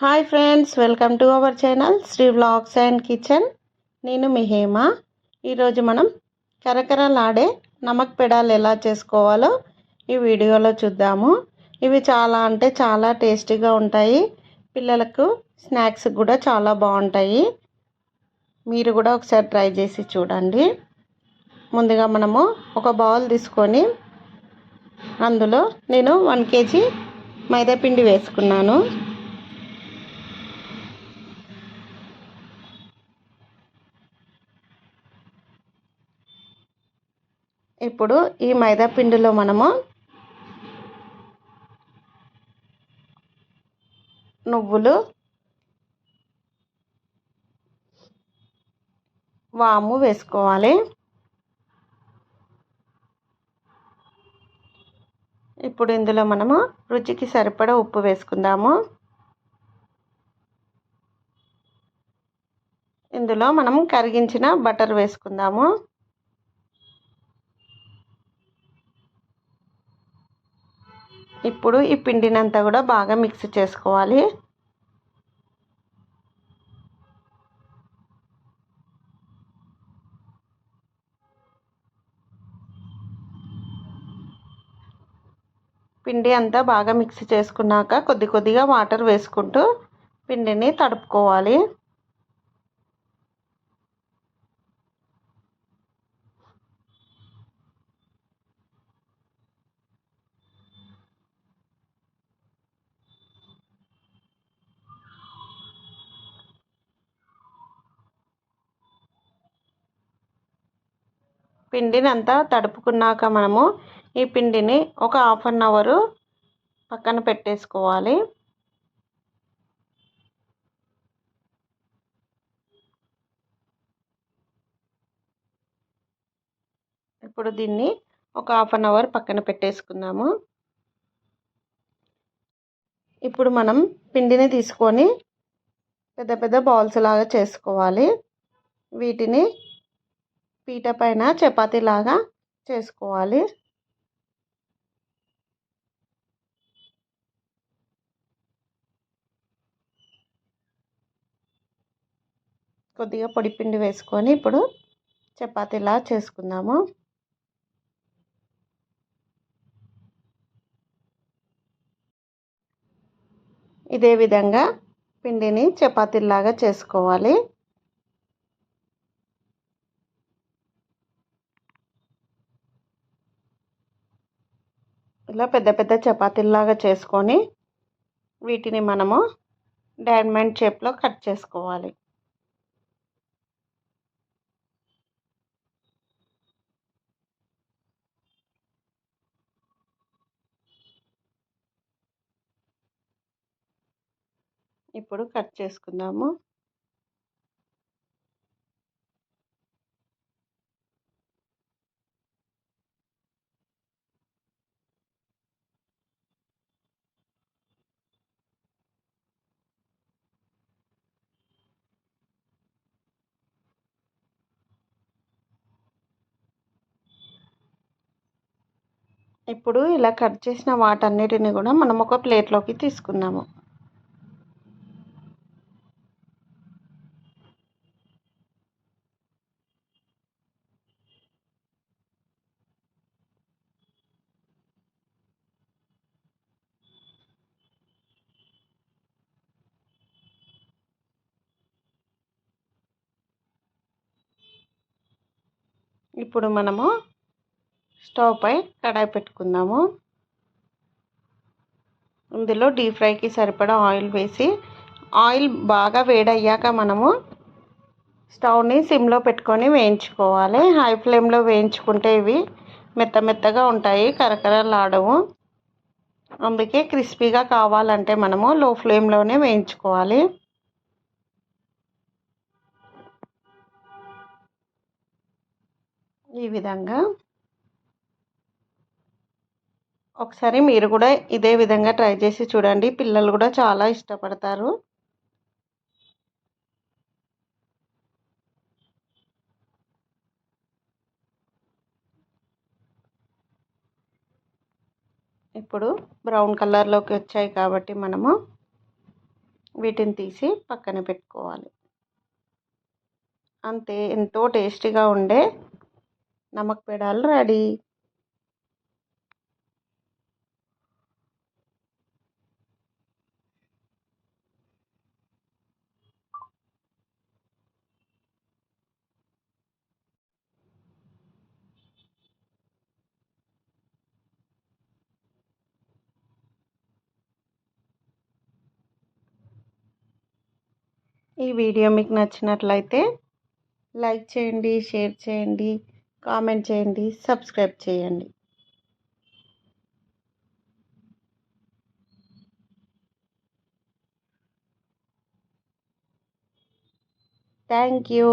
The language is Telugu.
Hi friends welcome to our channel Sri vlogs and kitchen నేను మీ హేమ. ఈరోజు మనం కరకరలాడే నమక్ పెడాలు ఎలా చేసుకోవాలో ఈ వీడియోలో చూద్దాము. ఇవి చాలా అంటే చాలా టేస్టీగా ఉంటాయి. పిల్లలకు స్నాక్స్ కూడా చాలా బాగుంటాయి. మీరు కూడా ఒకసారి ట్రై చేసి చూడండి. ముందుగా మనము ఒక బౌల్ తీసుకొని అందులో నేను వన్ కేజీ మైదాపిండి వేసుకున్నాను. ఇప్పుడు ఈ మైదా పిండిలో మనము నువ్వులు వాము వేసుకోవాలి. ఇప్పుడు ఇందులో మనము రుచికి సరిపడా ఉప్పు వేసుకుందాము. ఇందులో మనం కరిగించిన బటర్ వేసుకుందాము. ఇప్పుడు ఈ పిండినంతా కూడా బాగా మిక్స్ చేసుకోవాలి. పిండి అంతా బాగా మిక్స్ చేసుకున్నాక కొద్ది కొద్దిగా వాటర్ వేసుకుంటూ పిండిని తడుపుకోవాలి. పిండిని అంతా తడుపుకున్నాక మనము ఈ పిండిని ఒక హాఫ్ అన్ అవరు పక్కన పెట్టేసుకోవాలి. ఇప్పుడు దీన్ని ఒక హాఫ్ అన్ అవర్ పక్కన పెట్టేసుకుందాము. ఇప్పుడు మనం పిండిని తీసుకొని పెద్ద పెద్ద బౌల్స్ లాగా చేసుకోవాలి. వీటిని పీట పైన చపాతీలాగా చేసుకోవాలి. కొద్దిగా పొడిపిండి వేసుకొని ఇప్పుడు చపాతీలా చేసుకుందాము. ఇదే విధంగా పిండిని చపాతీలాగా చేసుకోవాలి. ఇలా పెద్ద పెద్ద చపాతీలాగా చేసుకొని వీటిని మనము డైమండ్ షేప్లో కట్ చేసుకోవాలి. ఇప్పుడు కట్ చేసుకుందాము. ఇప్పుడు ఇలా కట్ చేసిన వాటన్నిటిని కూడా మనం ఒక ప్లేట్లోకి తీసుకుందాము. ఇప్పుడు మనము స్టవ్ పై కడాయి పెట్టుకుందాము. ఇందులో డీప్ ఫ్రైకి సరిపడా ఆయిల్ వేసి ఆయిల్ బాగా వేడయ్యాక మనము స్టవ్ని సిమ్లో పెట్టుకొని వేయించుకోవాలి. హై ఫ్లేమ్లో వేయించుకుంటే ఇవి మెత్త మెత్తగా ఉంటాయి కరకరలాడవు. అందుకే క్రిస్పీగా కావాలంటే మనము లో ఫ్లేమ్లోనే వేయించుకోవాలి. ఈ విధంగా ఒకసారి మీరు కూడా ఇదే విధంగా ట్రై చేసి చూడండి. పిల్లలు కూడా చాలా ఇష్టపడతారు. ఇప్పుడు బ్రౌన్ కలర్లోకి వచ్చాయి కాబట్టి మనము వీటిని తీసి పక్కన పెట్టుకోవాలి. అంతే ఎంతో టేస్టీగా ఉండే నమక్ పెడాలు రెడీ. ఈ వీడియో మీకు నచ్చినట్లయితే లైక్ చేయండి షేర్ చేయండి కామెంట్ చేయండి సబ్స్క్రైబ్ చేయండి. Thank you.